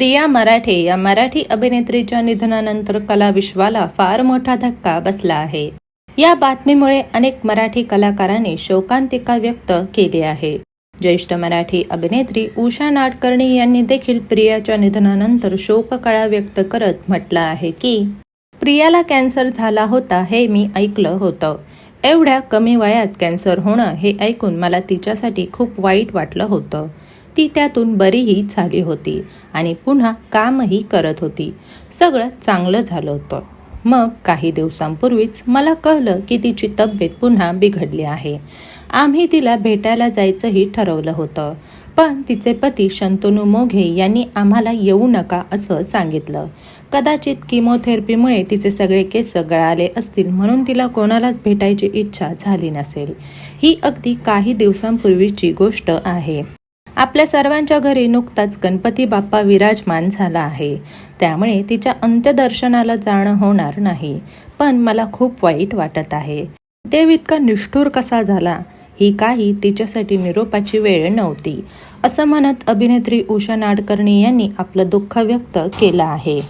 प्रिया मराठे या मराठी अभिनेत्रीच्या निधनानंतर कला विश्वाला फार मोठा धक्का बसला आहे. या बातमीमुळे अनेक मराठी कलाकारांनी शोकांतिका व्यक्त केली आहे. ज्येष्ठ मराठी अभिनेत्री उषा नाडकर्णी यांनी देखील प्रियाच्या निधनानंतर शोककळा व्यक्त करत म्हटलं आहे की प्रियाला कॅन्सर झाला होता हे मी ऐकलं होतं. एवढ्या कमी वयात कॅन्सर होणं हे ऐकून मला तिच्यासाठी खूप वाईट वाटलं होतं. ती त्यातून बरीही झाली होती आणि पुन्हा कामही करत होती. सगळं चांगलं झालं होतं. मग काही दिवसांपूर्वीच मला कळलं की तिची तब्येत पुन्हा बिघडली आहे. आम्ही तिला भेटायला जायचंही ठरवलं होतं. पण तिचे पती शंतनू मोघे यांनी आम्हाला येऊ नका असं सांगितलं. कदाचित किमोथेरपीमुळे तिचे सगळे केस गळाले असतील म्हणून तिला कोणालाच भेटायची इच्छा झाली नसेल. ही अगदी काही दिवसांपूर्वीची गोष्ट आहे. आपल्या सर्वांच्या घरी नुकताच गणपती बाप्पा विराजमान झाला आहे. त्यामुळे तिच्या अंत्यदर्शनाला जाणं होणार नाही. पण मला खूप वाईट वाटत आहे. देव इतका निष्ठूर कसा झाला? ही काही तिच्यासाठी निरोपाची वेळ नव्हती. असं म्हणत अभिनेत्री उषा नाडकर्णी यांनी आपलं दुःख व्यक्त केलं आहे.